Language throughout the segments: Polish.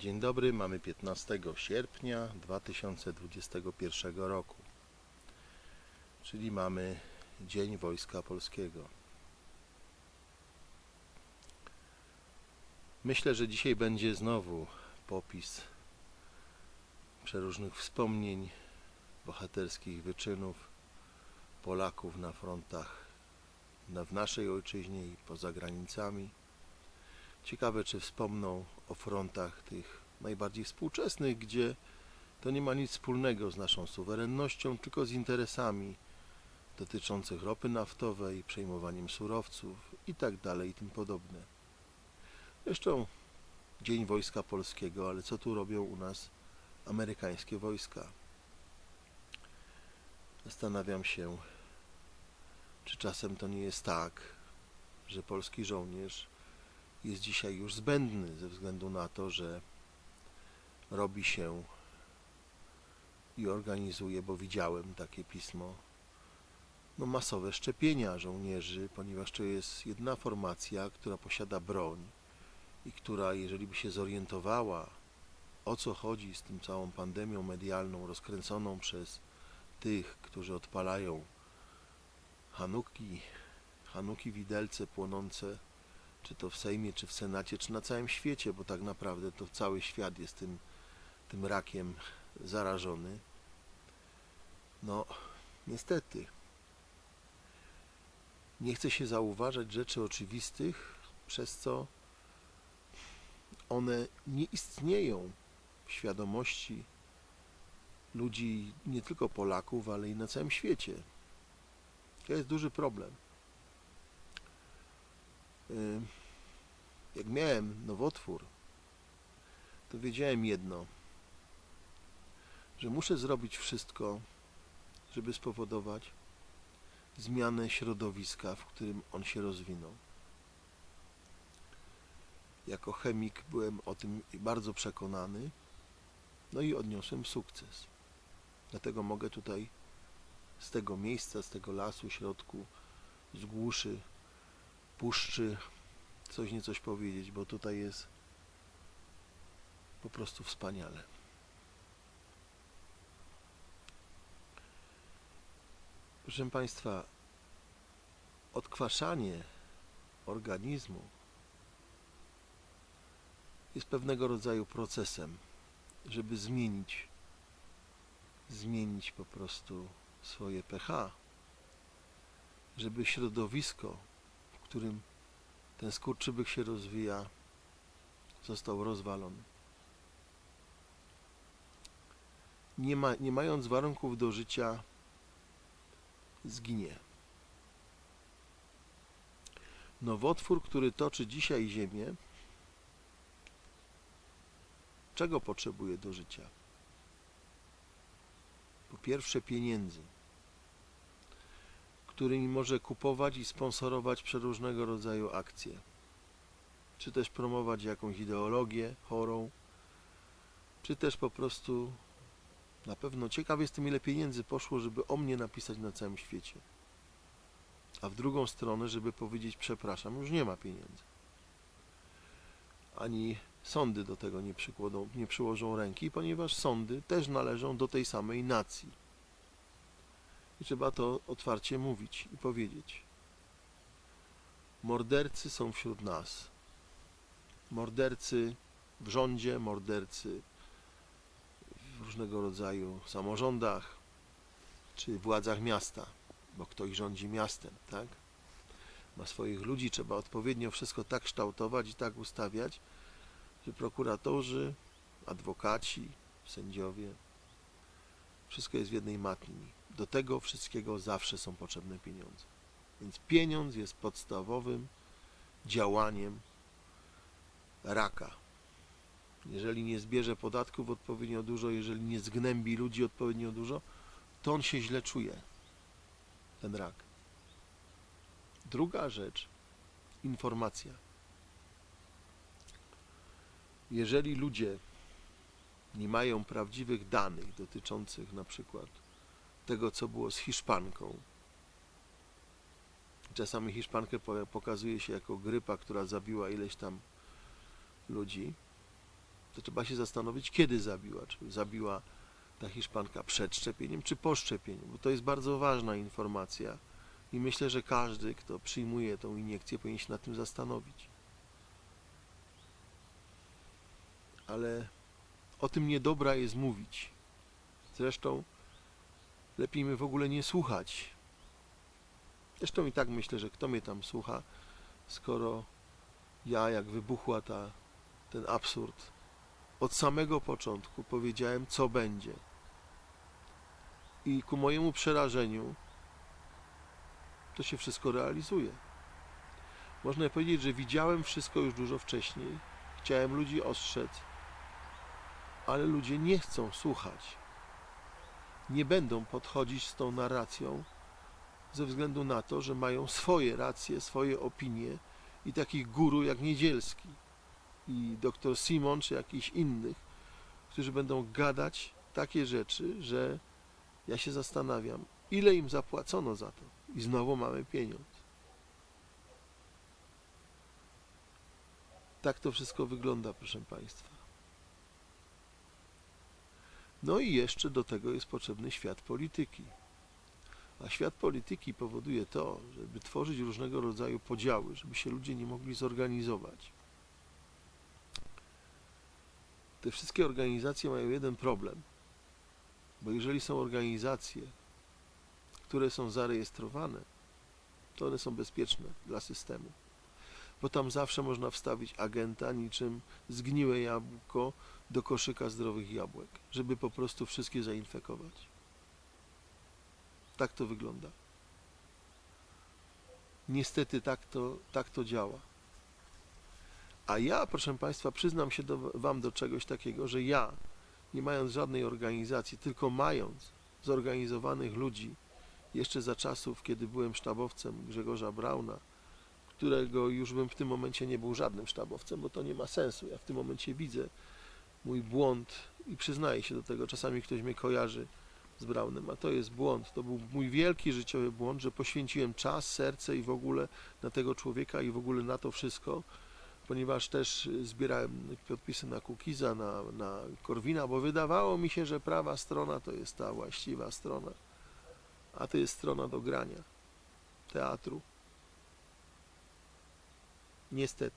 Dzień dobry, mamy 15 sierpnia 2021 roku, czyli mamy Dzień Wojska Polskiego. Myślę, że dzisiaj będzie znowu popis przeróżnych wspomnień, bohaterskich wyczynów Polaków na frontach w naszej ojczyźnie i poza granicami. Ciekawe, czy wspomną o frontach tych najbardziej współczesnych, gdzie to nie ma nic wspólnego z naszą suwerennością, tylko z interesami dotyczących ropy naftowej, przejmowaniem surowców i tak i tym podobne. Zresztą Dzień Wojska Polskiego, ale co tu robią u nas amerykańskie wojska? Zastanawiam się, czy czasem to nie jest tak, że polski żołnierz jest dzisiaj już zbędny ze względu na to, że robi się i organizuje, bo widziałem takie pismo, no masowe szczepienia żołnierzy, ponieważ to jest jedna formacja, która posiada broń i która, jeżeli by się zorientowała, o co chodzi z tym całą pandemią medialną rozkręconą przez tych, którzy odpalają Hanuki, Hanuki widelce płonące czy to w Sejmie, czy w Senacie, czy na całym świecie, bo tak naprawdę to cały świat jest tym, tym rakiem zarażony. No, niestety. Nie chce się zauważać rzeczy oczywistych, przez co one nie istnieją w świadomości ludzi, nie tylko Polaków, ale i na całym świecie. To jest duży problem. Ym, jak miałem nowotwór, to wiedziałem jedno, że muszę zrobić wszystko, żeby spowodować zmianę środowiska, w którym on się rozwinął. Jako chemik byłem o tym bardzo przekonany, no i odniosłem sukces. Dlatego mogę tutaj z tego miejsca, z tego lasu, środku, z głuszy, puszczy, coś nie coś powiedzieć, bo tutaj jest po prostu wspaniale. Proszę Państwa, odkwaszanie organizmu jest pewnego rodzaju procesem, żeby zmienić, zmienić po prostu swoje pH, żeby środowisko, którym ten skurczybyk się rozwija, został rozwalony. Nie, ma, nie mając warunków do życia, zginie. Nowotwór, który toczy dzisiaj Ziemię, czego potrzebuje do życia? Po pierwsze pieniędzy, którymi może kupować i sponsorować przeróżnego rodzaju akcje, czy też promować jakąś ideologię chorą, czy też po prostu na pewno ciekaw jestem, ile pieniędzy poszło, żeby o mnie napisać na całym świecie. A w drugą stronę, żeby powiedzieć przepraszam, już nie ma pieniędzy. Ani sądy do tego nie, nie przyłożą ręki, ponieważ sądy też należą do tej samej nacji. I trzeba to otwarcie mówić i powiedzieć. Mordercy są wśród nas. Mordercy w rządzie, mordercy w różnego rodzaju samorządach czy władzach miasta, bo ktoś rządzi miastem, tak? Ma swoich ludzi, trzeba odpowiednio wszystko tak kształtować i tak ustawiać, że prokuratorzy, adwokaci, sędziowie, wszystko jest w jednej matni. Do tego wszystkiego zawsze są potrzebne pieniądze. Więc pieniądz jest podstawowym działaniem raka. Jeżeli nie zbierze podatków odpowiednio dużo, jeżeli nie zgnębi ludzi odpowiednio dużo, to on się źle czuje, ten rak. Druga rzecz, informacja. Jeżeli ludzie nie mają prawdziwych danych dotyczących na przykład tego, co było z Hiszpanką, czasami Hiszpankę po- pokazuje się jako grypa, która zabiła ileś tam ludzi, to trzeba się zastanowić, kiedy zabiła. Czy zabiła ta Hiszpanka przed szczepieniem, czy po szczepieniu, bo to jest bardzo ważna informacja i myślę, że każdy, kto przyjmuje tą iniekcję, powinien się nad tym zastanowić. Ale o tym niedobra jest mówić. Zresztą lepiej mi w ogóle nie słuchać. Zresztą i tak myślę, że kto mnie tam słucha, skoro ja, jak wybuchła ta, ten absurd, od samego początku powiedziałem, co będzie. I ku mojemu przerażeniu to się wszystko realizuje. Można powiedzieć, że widziałem wszystko już dużo wcześniej. Chciałem ludzi ostrzec, ale ludzie nie chcą słuchać. Nie będą podchodzić z tą narracją ze względu na to, że mają swoje racje, swoje opinie i takich guru jak Niedzielski i doktor Simon czy jakichś innych, którzy będą gadać takie rzeczy, że ja się zastanawiam, ile im zapłacono za to i znowu mamy pieniądz. Tak to wszystko wygląda, proszę Państwa. No i jeszcze do tego jest potrzebny świat polityki. A świat polityki powoduje to, żeby tworzyć różnego rodzaju podziały, żeby się ludzie nie mogli zorganizować. Te wszystkie organizacje mają jeden problem. Bo jeżeli są organizacje, które są zarejestrowane, to one są bezpieczne dla systemu. Bo tam zawsze można wstawić agenta niczym zgniłe jabłko do koszyka zdrowych jabłek, żeby po prostu wszystkie zainfekować. Tak to wygląda. Niestety tak to, tak to działa. A ja, proszę Państwa, przyznam się do, Wam do czegoś takiego, że ja, nie mając żadnej organizacji, tylko mając zorganizowanych ludzi, jeszcze za czasów, kiedy byłem sztabowcem Grzegorza Brauna, którego już bym w tym momencie nie był żadnym sztabowcem, bo to nie ma sensu. Ja w tym momencie widzę mój błąd i przyznaję się do tego. Czasami ktoś mnie kojarzy z Braunem, a to jest błąd. To był mój wielki życiowy błąd, że poświęciłem czas, serce i w ogóle na tego człowieka i w ogóle na to wszystko, ponieważ też zbierałem podpisy na Kukiza, na, na Korwina, bo wydawało mi się, że prawa strona to jest ta właściwa strona, a to jest strona do grania, teatru. Niestety.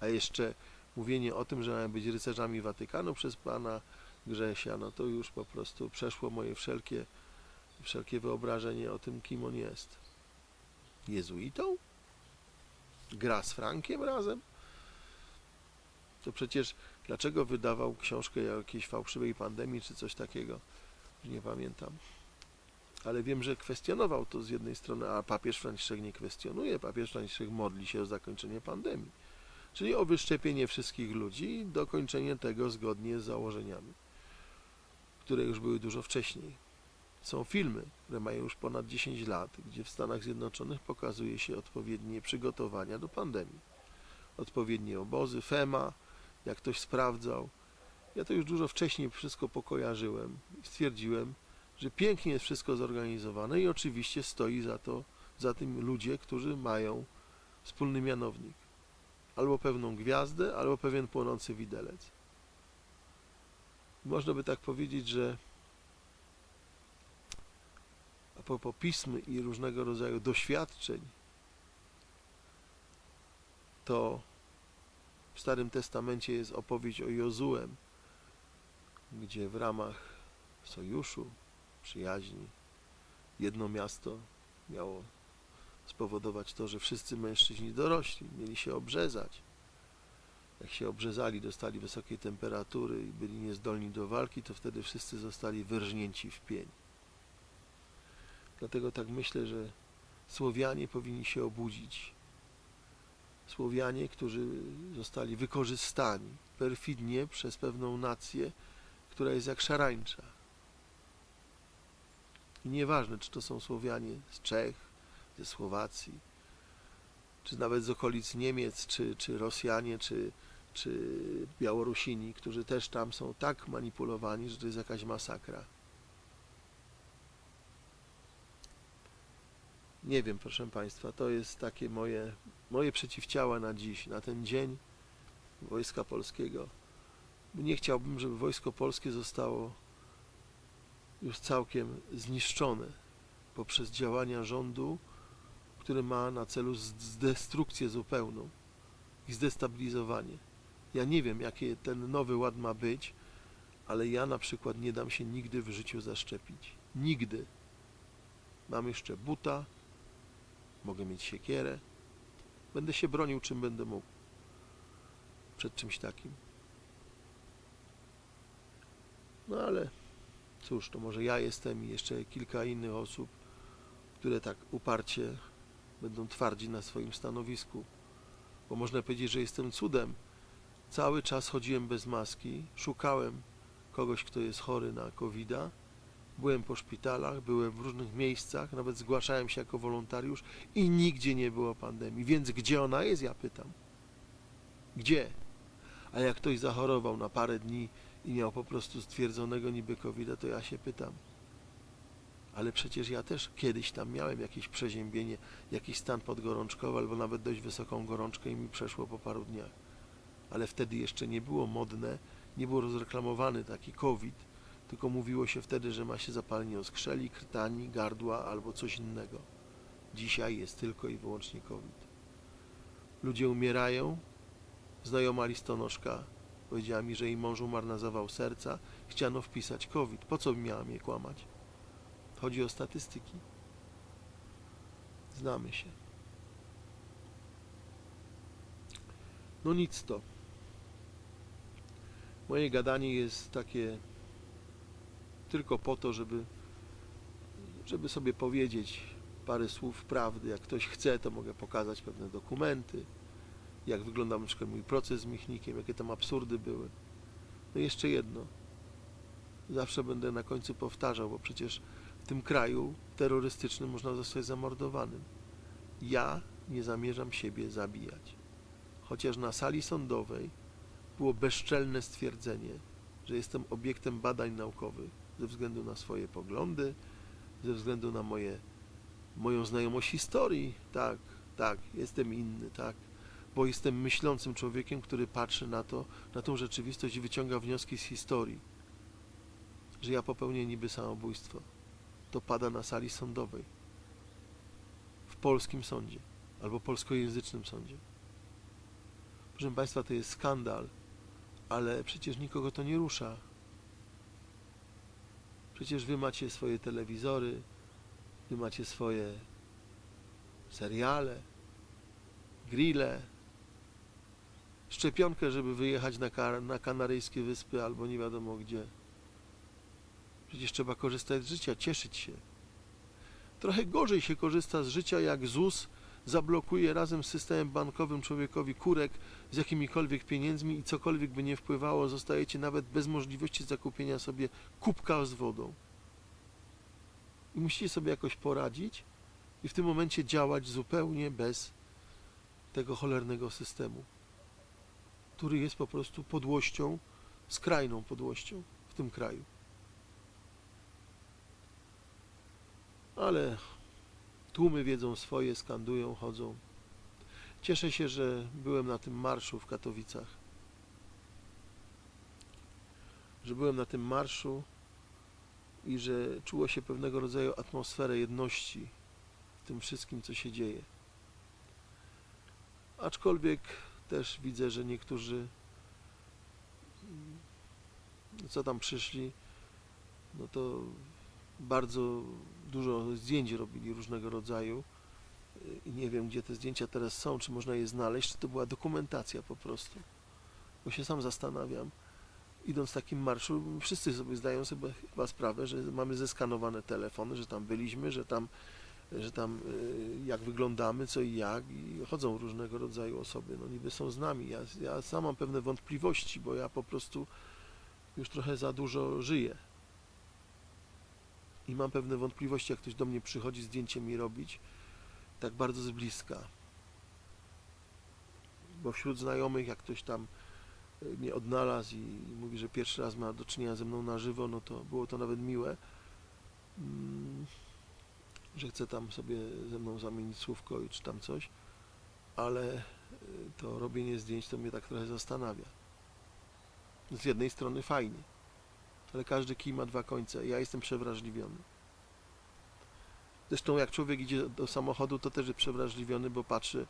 A jeszcze mówienie o tym, że mają być rycerzami Watykanu przez pana Grzesia, no to już po prostu przeszło moje wszelkie, wszelkie wyobrażenie o tym, kim on jest. Jezuitą? Gra z Frankiem razem? To przecież dlaczego wydawał książkę o jakiejś fałszywej pandemii czy coś takiego? Nie pamiętam. Ale wiem, że kwestionował to z jednej strony, a papież Franciszek nie kwestionuje. Papież Franciszek modli się o zakończenie pandemii. Czyli o wyszczepienie wszystkich ludzi dokończenie tego zgodnie z założeniami, które już były dużo wcześniej. Są filmy, które mają już ponad 10 lat, gdzie w Stanach Zjednoczonych pokazuje się odpowiednie przygotowania do pandemii. Odpowiednie obozy, FEMA, jak ktoś sprawdzał. Ja to już dużo wcześniej wszystko pokojarzyłem i stwierdziłem, że pięknie jest wszystko zorganizowane i oczywiście stoi za to, za tym ludzie, którzy mają wspólny mianownik. Albo pewną gwiazdę, albo pewien płonący widelec. Można by tak powiedzieć, że a propos pism i różnego rodzaju doświadczeń, to w Starym Testamencie jest opowieść o Jozuem, gdzie w ramach sojuszu, przyjaźni, jedno miasto miało spowodować to, że wszyscy mężczyźni dorośli mieli się obrzezać. Jak się obrzezali, dostali wysokiej temperatury i byli niezdolni do walki, to wtedy wszyscy zostali wyrżnięci w pień. Dlatego tak myślę, że Słowianie powinni się obudzić. Słowianie, którzy zostali wykorzystani perfidnie przez pewną nację, która jest jak szarańcza. I nieważne, czy to są Słowianie z Czech, ze Słowacji, czy nawet z okolic Niemiec, czy, czy Rosjanie, czy, czy Białorusini, którzy też tam są tak manipulowani, że to jest jakaś masakra. Nie wiem, proszę Państwa, to jest takie moje, moje przeciwciała na dziś, na ten dzień Wojska Polskiego Nie chciałbym, żeby wojsko polskie zostało już całkiem zniszczone poprzez działania rządu, który ma na celu zdestrukcję zupełną i zdestabilizowanie. Ja nie wiem, jaki ten nowy ład ma być, ale ja na przykład nie dam się nigdy w życiu zaszczepić. Nigdy. Mam jeszcze buta, mogę mieć siekierę, będę się bronił czym będę mógł przed czymś takim. No ale cóż, to może ja jestem i jeszcze kilka innych osób, które tak uparcie będą twardzi na swoim stanowisku. Bo można powiedzieć, że jestem cudem. Cały czas chodziłem bez maski, szukałem kogoś, kto jest chory na covid -a. Byłem po szpitalach, byłem w różnych miejscach, nawet zgłaszałem się jako wolontariusz i nigdzie nie było pandemii. Więc gdzie ona jest, ja pytam. Gdzie? A jak ktoś zachorował na parę dni i miał po prostu stwierdzonego niby covid to ja się pytam. Ale przecież ja też kiedyś tam miałem jakieś przeziębienie, jakiś stan podgorączkowy albo nawet dość wysoką gorączkę i mi przeszło po paru dniach. Ale wtedy jeszcze nie było modne, nie był rozreklamowany taki COVID, tylko mówiło się wtedy, że ma się zapalenie oskrzeli, krtani, gardła albo coś innego. Dzisiaj jest tylko i wyłącznie COVID. Ludzie umierają. Znajoma listonoszka powiedziała mi, że jej mąż umarł na zawał serca. Chciano wpisać COVID. Po co miałam je kłamać? Chodzi o statystyki. Znamy się. No nic to. Moje gadanie jest takie tylko po to, żeby, żeby sobie powiedzieć parę słów prawdy. Jak ktoś chce, to mogę pokazać pewne dokumenty, jak wyglądał na przykład mój proces z Michnikiem, jakie tam absurdy były. No jeszcze jedno. Zawsze będę na końcu powtarzał, bo przecież w tym kraju terrorystycznym można zostać zamordowanym. Ja nie zamierzam siebie zabijać. Chociaż na sali sądowej było bezczelne stwierdzenie, że jestem obiektem badań naukowych ze względu na swoje poglądy, ze względu na moje, moją znajomość historii. Tak, tak, jestem inny, tak, bo jestem myślącym człowiekiem, który patrzy na to, na tą rzeczywistość i wyciąga wnioski z historii, że ja popełnię niby samobójstwo. To pada na sali sądowej, w polskim sądzie albo polskojęzycznym sądzie. Proszę Państwa, to jest skandal, ale przecież nikogo to nie rusza. Przecież Wy macie swoje telewizory, Wy macie swoje seriale, grille, szczepionkę, żeby wyjechać na, na Kanaryjskie Wyspy albo nie wiadomo gdzie. Przecież trzeba korzystać z życia, cieszyć się. Trochę gorzej się korzysta z życia, jak ZUS zablokuje razem z systemem bankowym człowiekowi kurek z jakimikolwiek pieniędzmi i cokolwiek by nie wpływało, zostajecie nawet bez możliwości zakupienia sobie kubka z wodą. I musicie sobie jakoś poradzić i w tym momencie działać zupełnie bez tego cholernego systemu, który jest po prostu podłością, skrajną podłością w tym kraju. Ale Tłumy wiedzą swoje, skandują, chodzą. Cieszę się, że byłem na tym marszu w Katowicach. Że byłem na tym marszu i że czuło się pewnego rodzaju atmosferę jedności w tym wszystkim, co się dzieje. Aczkolwiek też widzę, że niektórzy, co tam przyszli, no to bardzo dużo zdjęć robili różnego rodzaju i nie wiem, gdzie te zdjęcia teraz są, czy można je znaleźć, czy to była dokumentacja po prostu. Bo się sam zastanawiam, idąc takim marszu, wszyscy sobie zdają sobie chyba sprawę, że mamy zeskanowane telefony, że tam byliśmy, że tam, że tam y, jak wyglądamy, co i jak i chodzą różnego rodzaju osoby, no niby są z nami. Ja, ja sam mam pewne wątpliwości, bo ja po prostu już trochę za dużo żyję i mam pewne wątpliwości, jak ktoś do mnie przychodzi zdjęcie mi robić, tak bardzo z bliska. Bo wśród znajomych, jak ktoś tam e, mnie odnalazł i mówi, że pierwszy raz ma do czynienia ze mną na żywo, no to było to nawet miłe, mm, że chce tam sobie ze mną zamienić słówko czy tam coś, ale e, to robienie zdjęć to mnie tak trochę zastanawia. Z jednej strony fajnie, ale każdy kij ma dwa końce. Ja jestem przewrażliwiony. Zresztą jak człowiek idzie do samochodu, to też jest przewrażliwiony, bo patrzy,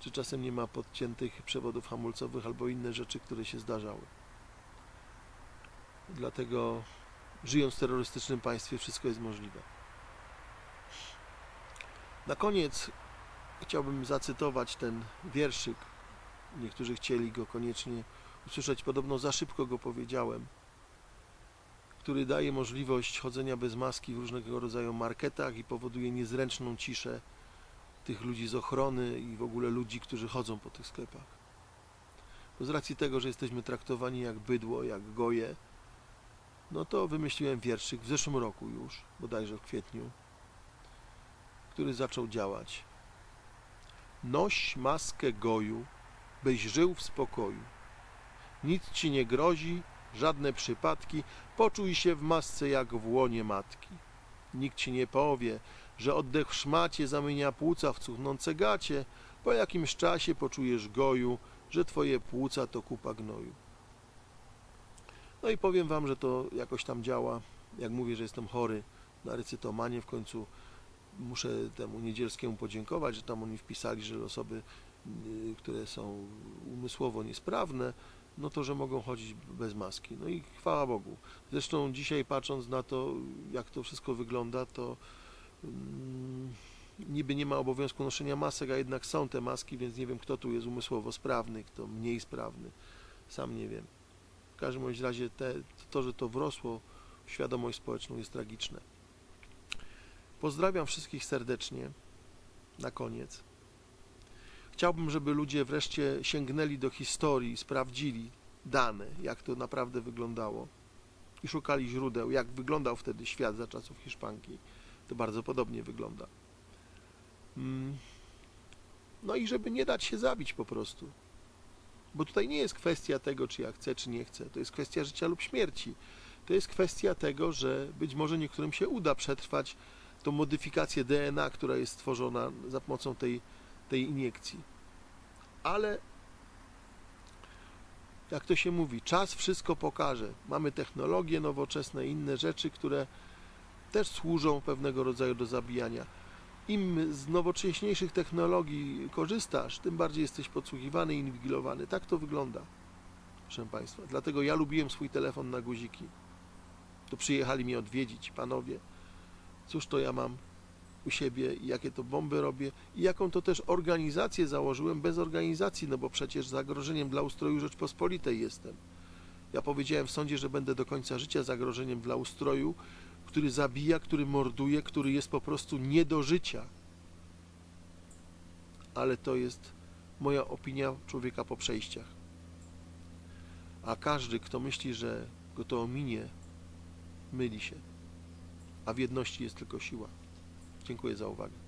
czy czasem nie ma podciętych przewodów hamulcowych albo inne rzeczy, które się zdarzały. Dlatego żyjąc w terrorystycznym państwie wszystko jest możliwe. Na koniec chciałbym zacytować ten wierszyk. Niektórzy chcieli go koniecznie usłyszeć, podobno za szybko go powiedziałem, który daje możliwość chodzenia bez maski w różnego rodzaju marketach i powoduje niezręczną ciszę tych ludzi z ochrony i w ogóle ludzi, którzy chodzą po tych sklepach. Bo z racji tego, że jesteśmy traktowani jak bydło, jak goje, no to wymyśliłem wierszyk w zeszłym roku już, bodajże w kwietniu, który zaczął działać. Noś maskę goju, byś żył w spokoju. Nic ci nie grozi, żadne przypadki, poczuj się w masce jak w łonie matki. Nikt ci nie powie, że oddech w szmacie zamienia płuca w cuchnące gacie, po jakimś czasie poczujesz goju, że twoje płuca to kupa gnoju. No i powiem wam, że to jakoś tam działa. Jak mówię, że jestem chory na recytomanię, w końcu muszę temu niedzielskiemu podziękować, że tam oni wpisali, że osoby, y, które są umysłowo niesprawne, no to, że mogą chodzić bez maski. No i chwała Bogu. Zresztą dzisiaj patrząc na to, jak to wszystko wygląda, to mm, niby nie ma obowiązku noszenia masek, a jednak są te maski, więc nie wiem, kto tu jest umysłowo sprawny, kto mniej sprawny. Sam nie wiem. W każdym razie te, to, że to wrosło w świadomość społeczną jest tragiczne. Pozdrawiam wszystkich serdecznie. Na koniec. Chciałbym, żeby ludzie wreszcie sięgnęli do historii, sprawdzili dane, jak to naprawdę wyglądało i szukali źródeł, jak wyglądał wtedy świat za czasów Hiszpanki. To bardzo podobnie wygląda. Mm. No i żeby nie dać się zabić po prostu. Bo tutaj nie jest kwestia tego, czy ja chcę, czy nie chcę. To jest kwestia życia lub śmierci. To jest kwestia tego, że być może niektórym się uda przetrwać tą modyfikację DNA, która jest stworzona za pomocą tej, tej iniekcji. Ale jak to się mówi, czas wszystko pokaże. Mamy technologie nowoczesne, inne rzeczy, które też służą pewnego rodzaju do zabijania. Im z nowocześniejszych technologii korzystasz, tym bardziej jesteś podsłuchiwany inwigilowany. Tak to wygląda, proszę Państwa. Dlatego ja lubiłem swój telefon na guziki. To przyjechali mnie odwiedzić panowie cóż to ja mam u siebie jakie to bomby robię i jaką to też organizację założyłem bez organizacji, no bo przecież zagrożeniem dla ustroju Rzeczpospolitej jestem. Ja powiedziałem w sądzie, że będę do końca życia zagrożeniem dla ustroju, który zabija, który morduje, który jest po prostu nie do życia. Ale to jest moja opinia człowieka po przejściach. A każdy, kto myśli, że go to ominie, myli się a w jedności jest tylko siła. Dziękuję za uwagę.